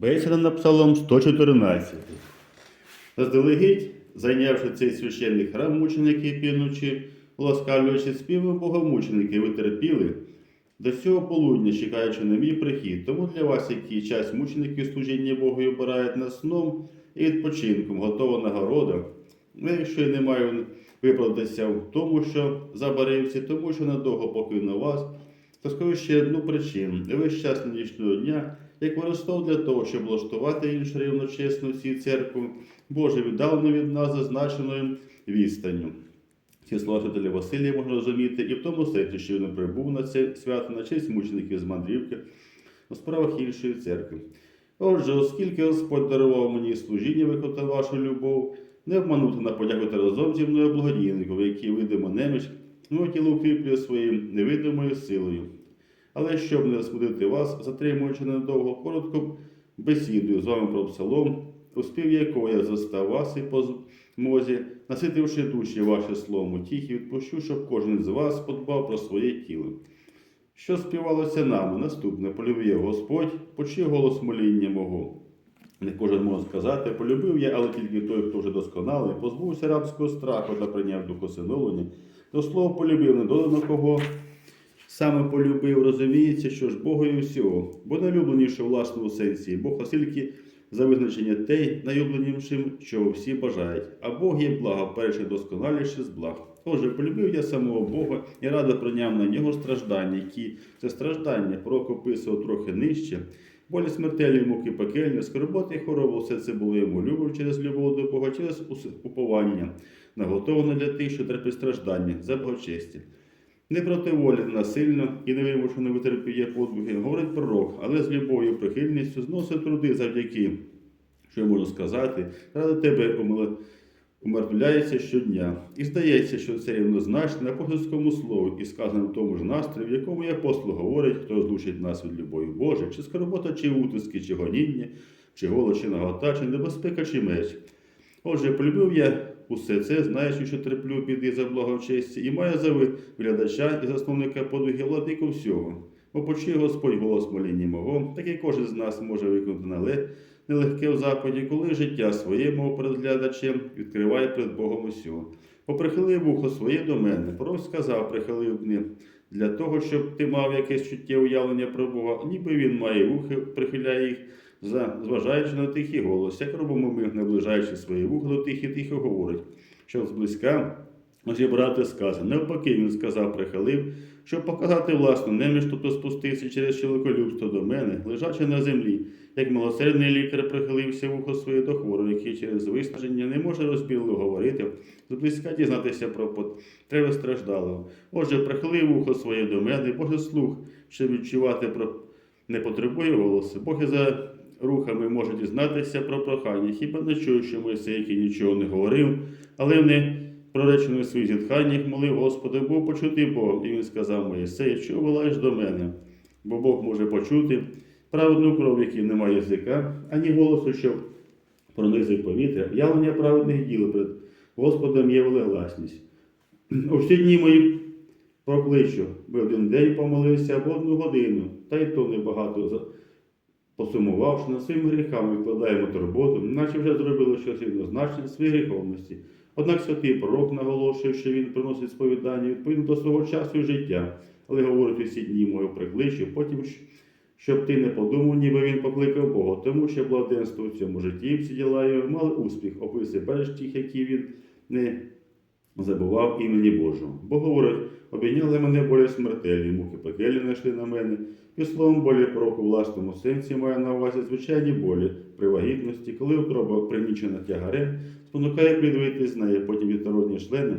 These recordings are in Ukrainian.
Бесіда на Псалом 114. Заздалегідь, зайнявши цей священний храм, мученики півночі, ласкавлюючи співи богомученики, ви терпіли до цього полудня, чекаючи на мій прихід. Тому для вас, який час мучеників служіння Богу обирають на сном і відпочинком, готова нагорода. Ну, якщо я не маю виправдатися в тому, що забарився, тому що надовго покинув вас, то скажу ще одну причину. Весь час нинішнього дня, як використовував для того, щоб влаштувати іншу рівночесну цій церкву, Боже віддалено від нас зазначеною відстанню. Ці слова святителя Василія можна розуміти і в тому сенсі, що він прибув на це свято на честь мучеників з мандрівки у справах іншої церкви. Отже, оскільки Господь дарував мені служіння виконати вашу любов, не обманути на подякувати разом зі мною благодійнику, який видимо неміч, моє тіло укріплює своєю невидимою силою. Але щоб не засмудити вас, затримуючи недовго коротко бесідою з вами про псалом, у спів якого я застав вас і по змозі, наситивши душі ваше словом утіхи, відпущу, щоб кожен з вас подбав про своє тіло. Що співалося нами? Наступне полюбив Господь, почує голос моління мого. Не кожен може сказати, полюбив я, але тільки той, хто вже досконалий, позбувся рабського страху та прийняв дух усиновлення. До слова полюбив недолено кого. Саме полюбив, розуміється, що ж Богою всього, бо найлюбленіше в власному сенсі, Бог оскільки за визначення те найулюбленішим, чого всі бажають, а Бог є благо, перший досконаліший з благ. Отже, полюбив я самого Бога і радо прийняв на нього страждання, які це страждання пророк описував трохи нижче. Болі смертельні муки пекельні, скорботи і хвороби, все це було йому любов через любов до Бога, через уповання, наготоване для тих, що терпить страждання за благочестя. Не проти волі насильно і невимушено витерпіє подвиги, говорить пророк, але з любов'ю, прихильністю зносить труди завдяки, що я можу сказати, ради тебе умертвляється щодня. І здається, що це рівнозначно апостольському слову і сказано в тому ж настрої, в якому і апостол говорить, хто злучить нас від любові Божої, чи скорбота, чи утиски, чи гоніння, чи голод, чи нагота, чи небезпека, чи меч. Отже, полюбив я усе це, знаючи, що терплю біди за благочесті, і маю за глядача і засновника подвигів владику всього. Бо почує Господь голос моління мого, так і кожен з нас може виконати нале, нелегке в западі, коли життя своє мого перед глядачем відкриває перед Богом усього. Бо прихилив вухо своє до мене. Пророк сказав, прихилив не для того, щоб ти мав якесь чуттє уявлення про Бога, ніби він має вухи, прихиляє їх, зважаючи на тихий голос, як робимо ми, наближаючи свої вуха до тих і тихо говорить, що зблизька розібрати сказано. Навпаки, він сказав, прихилив, щоб показати власну неміж, тобто спустився через чоловіколюбство до мене, лежачи на землі, як милосердний лікар прихилився вухо своє до хворого, який через виснаження не може розбірливо говорити, зблизька дізнатися про потреби страждалого. Отже, прихилив вухо своє до мене, Боже слух, щоб відчувати про не потребує голосу. Бог і за рухами може дізнатися про прохання. Хіба не чую, що який нічого не говорив, але не проречено в своїх зітханнях молив Господа, був почути Бог. І він сказав Моїсею, чого волаєш до мене? Бо Бог може почути праведну кров, якій немає язика, ані голосу, що пронизує повітря. Явлення праведних діл перед Господом є велегласність. У всі дні мої прокличу, би один день помолився або одну годину, та й то небагато посумувавши над своїми гріхами, відкладаємо турботу, наче вже зробили щось рівнозначне своїй гріховності. Однак святий пророк наголошує, що він приносить сповідання відповідно до свого часу і життя, але говорить усі дні мою прикличу, потім щоб ти не подумав, ніби він покликав Бога, тому що благоденство у цьому житті всі діла його мали успіх, описи перш тих, які він не забував імені Божого. Бо говорить, обійняли мене болі смертельні, муки пекелі знайшли на мене. І словом болі пророку власному сенсі має на увазі звичайні болі при вагітності, коли утроба принічена тягарем, спонукає підвити з неї, потім відтородні члени,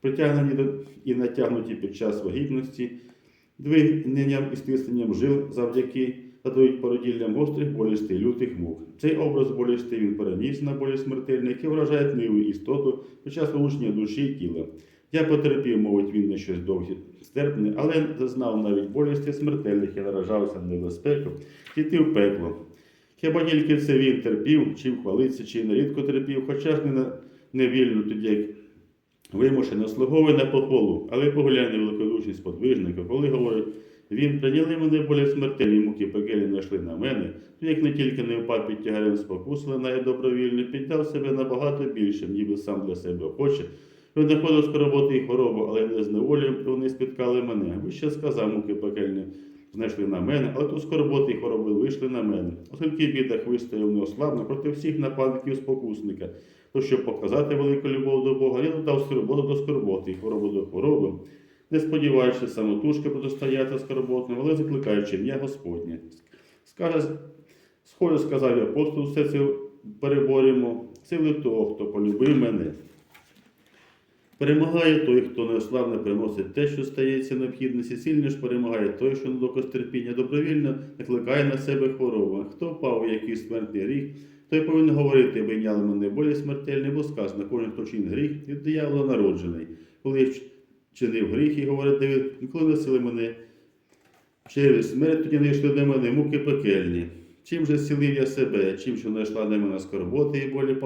притягнені і натягнуті під час вагітності, двигненням і стисненням жил завдяки задають породіллям гострих болістей, лютих мук. Цей образ болістей він переніс на болі смертельні, які вражають ниву істоту під час влучення душі і тіла. Я потерпів, мовить він на щось довге стерпне, але зазнав навіть болісті смертельних і наражався на небезпеку, йти в пекло. Хіба тільки це він терпів, чим хвалиться, чи нерідко терпів, хоча ж не, на- не вільно тоді, як вимушено слуговує на похвалу, але погляньте великодушність подвижника, коли говорить, він прийняли мене болі смертельні муки пекельні знайшли на мене, то як не тільки не впав під тягарем спокуси, але навіть добровільно піддав себе набагато більше, ніби сам для себе хоче. Він знаходив скорботи і хворобу, але не з неволі вони спіткали мене. Ви ще сказав, муки пекельні знайшли на мене, але то скорботи і хвороби вийшли на мене. Оскільки в бідах вистояв неослабно проти всіх нападників спокусника, то щоб показати велику любов до Бога, я додав скорботу до скорботи і хворобу до хвороби, не сподіваючись самотужки протистояти скорботним, але закликаючи ім'я Господнє. Скаже, схоже, сказав апостол, все це переборемо, сили того, хто полюбив мене. Перемагає той, хто неославно приносить те, що стається необхідності, ж перемагає той, що на доказ терпіння добровільно накликає на себе хворобу. Хто впав у якийсь смертний гріх, той повинен говорити, виняли мене болі смертельні, бо сказано, кожен, хто чинить гріх, від диявола народжений. Коли чинив гріх і говорить Давид, ніколи носили мене через смерть, тоді не йшли до мене муки пекельні. Чим же зцілив я себе, чим що знайшла на мене скорботи і болі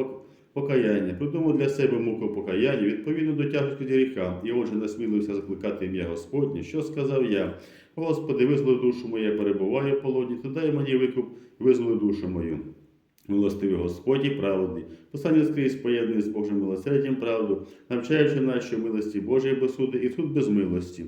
покаяння, придумав для себе муку покаяння відповідно до тяжкості гріха, і отже насмілився закликати ім'я Господнє, що сказав я. Господи, визволи душу мою, я перебуваю в полоні, то дай мені викуп, визволи душу мою. Милостивий Господь і праведний, послання скрізь поєднаний з Божим милосердям правду, навчаючи нас, що милості Божої без суду і суд без милості.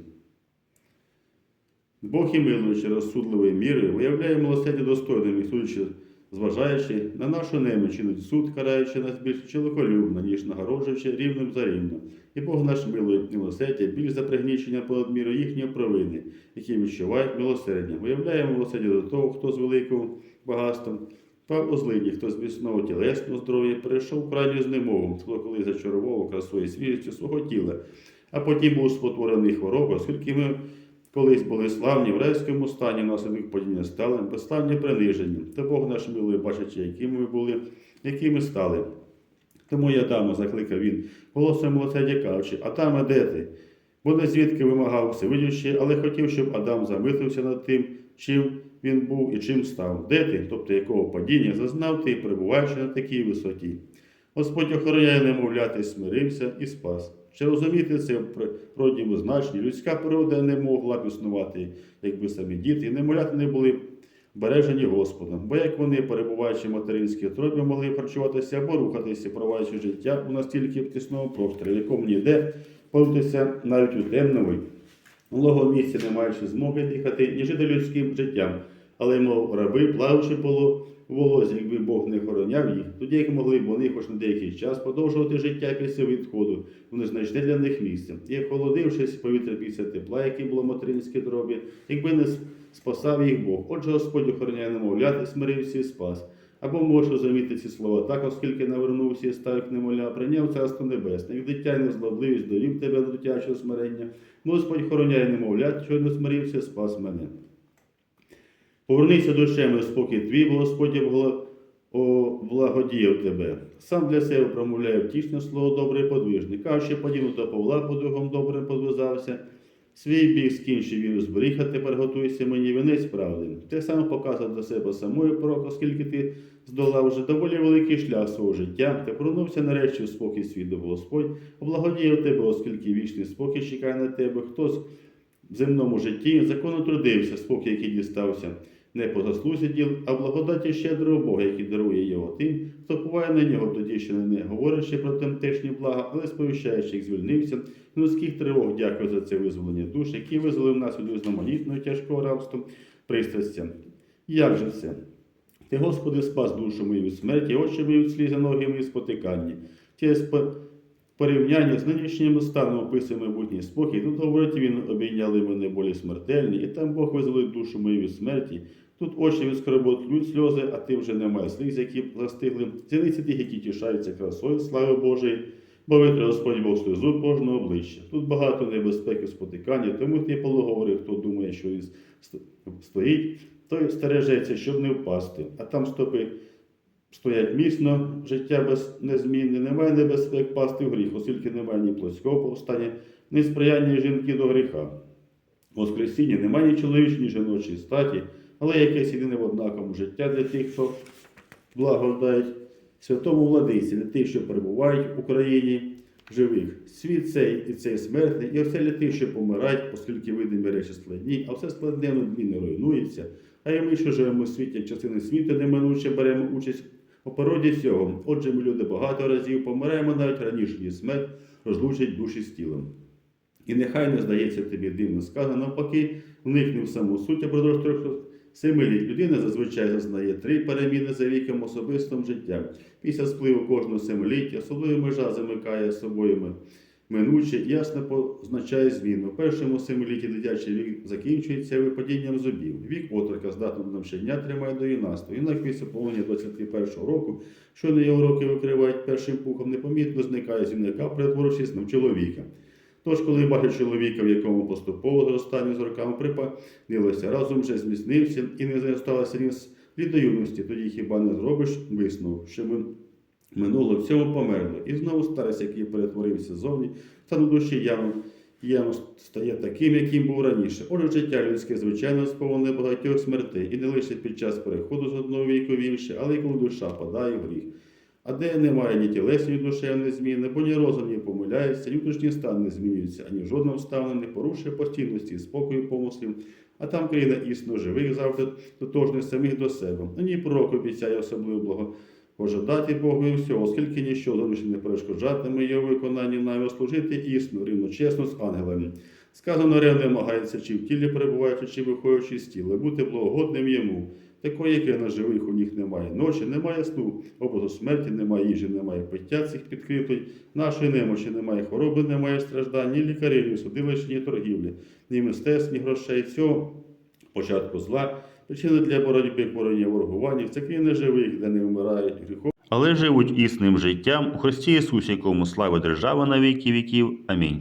Бог і милуючи розсудливої міри, виявляє милосердя достойним і судячи, зважаючи на нашу неміч, чинить суд, караючи нас більш чоловіколюбно, ніж нагороджуючи рівним за рівно. І Бог наш милує милосердя більш за пригнічення понад міру їхньої провини, які відчувають милосердя. Виявляє милосердя до того, хто з великим багатством Пав у злині, хто міцного тілесного здоров'я перейшов крайню знемогу, хто коли зачарував красою і свіжістю свого тіла, а потім був спотворений хворобою, оскільки ми колись були славні в райському стані, внаслідок падіння стали, безславні принижені. Та Бог наш милий, бачачи, якими ми були, якими стали. Тому я Адама закликав він, голосом милосердя кажучи, Адаме, де ти? Бо не звідки вимагав всевидючи, але хотів, щоб Адам замислився над тим, чим він був і чим став, де ти, тобто якого падіння зазнав ти, перебуваючи на такій висоті. Господь охороняє немовляти, смирився і спас. Чи розуміти це в природньому значенні? Людська природа не могла б існувати, якби самі діти, і немовляти не були бережені Господом, бо як вони, перебуваючи в материнській тробі, могли харчуватися або рухатися, проводячи життя у настільки тісному просторі, якому ніде порутися навіть у темному Малого місця, не маючи змоги дихати, ні жити людським життям, але, мов раби, плаваючи поло в волозі, якби Бог не охороняв їх, тоді як могли б вони хоч на деякий час продовжувати життя після відходу, вони знайшли для них місце. І охолодившись повітря після тепла, яке було в материнській дробі, якби не спасав їх Бог. Отже, Господь охороняє немовляти, смирився і спас. Або можеш розуміти ці слова так, оскільки навернувся і став як прийняв царство небесне, як дитя незлобливість довів тебе до дитячого смирення. Господь хороняє немовлят, що не смирився, спас мене. Повернися душею спокій твій, Господь облагодіяв тебе. Сам для себе промовляє втішне слово добре. Кажучи, подібно до Павла подвигом добрим подвизався. Свій біг скінчив віру зберіг, а тепер готуйся мені вінець правди. Ти сам показав до себе самою пророк, оскільки ти здолав вже доволі великий шлях свого життя, ти повернувся нарешті в спокій свій до Господь, облагодіяв тебе, оскільки вічний спокій чекає на тебе. Хтось в земному житті законно трудився, спокій, який дістався, не по заслузі діл, а благодаті щедрого Бога, який дарує його тим, хто буває на нього тоді, що не говорячи про темтешні блага, але сповіщаючи, як звільнився, людських тривог дякую за це визволення душ, який визволив нас від різноманітного тяжкого рабства, пристрастя. Як же це? Ти, Господи, спас душу мою від смерті, очі мої від сліза ноги мої спотикання. Через по- порівняння з нинішнім станом описує майбутній спокій. Тут говорить він, обійняли мене болі смертельні, і там Бог визволив душу мою від смерті. Тут очі від скорбот сльози, а ти вже немає сліз, які застигли. Зіниці тих, які тішаються красою, слави Божої, бо витре Господь Бог сльозу кожного обличчя. Тут багато небезпеки спотикання, тому ти Павло говорить, хто думає, що він стоїть, той стережеться, щоб не впасти. А там стопи стоять міцно, життя без незмінне, немає небезпек пасти в гріх, оскільки немає ні плотського повстання, ні сприяння жінки до гріха. В Воскресінні немає ні чоловічої, ні жіночої статі, але якесь єдине в однаковому життя для тих, хто благодають святому владиці, для тих, що перебувають в Україні, живих. Світ цей і цей смертний, і оце для тих, що помирають, оскільки видимі речі складні, а все складне не руйнується. А і ми, що живемо у світі, як частини світу, неминуче беремо участь у породі цього. Отже, ми люди багато разів помираємо навіть раніше, ніж смерть розлучить душі з тілом. І нехай не здається тобі дивно сказано, навпаки, вникни в саму суть, продовж трьох семиліть людина зазвичай зазнає три переміни за віком особистим життям. Після спливу кожного семиліття особливо межа замикає собою минуче ясно позначає зміну. В першому семилітті дитячий вік закінчується випадінням зубів. Вік отрока здатного до навчання тримає до юнацтва. Юнак після повнення 21 року, що на його роки викривають першим пухом, непомітно зникає з юнака, перетворюючись на чоловіка. Тож, коли бачить чоловіка, в якому поступово зростання з роками припинилося, разом вже зміцнився і не зосталося ріс від до юності, тоді хіба не зробиш висновок, що ми минуло в цьому померло, і знову старець, який перетворився зовні, стане душі явно, явно стає таким, яким був раніше. Отже, життя людське, звичайно, сповнене багатьох смертей, і не лише під час переходу з одного віку в інше, але й коли душа падає в гріх. А де немає ні тілесної душевної зміни, бо ні розум не помиляється, ні внутрішній стан не змінюється, ані жодна обставина не порушує постійності спокою помислів, а там країна існо живих завжди тотожних самих до себе. Ані пророк обіцяє особливо благо. Пожадати Богу і всього, оскільки ніщо зовнішнє не перешкоджатиме його виконанні, навіть служити існо, рівночесно з ангелами. Сказано, рев не намагається чи в тілі перебуваючи, чи виходячи з тіла, бути благогодним йому. Такої, яке на живих у них немає ночі, немає сну, образу смерті, немає їжі, немає пиття цих підкріплень, нашої немочі немає хвороби, немає страждань, ні лікарів, ні судилищ, ні торгівлі, ні мистецтв, ні грошей. Цього початку зла, причина для боротьби ворогування, це країна живих, де не вмирають гріхом. Але живуть існим життям у Христі Ісусі, якому слава держава на віки віків. Амінь.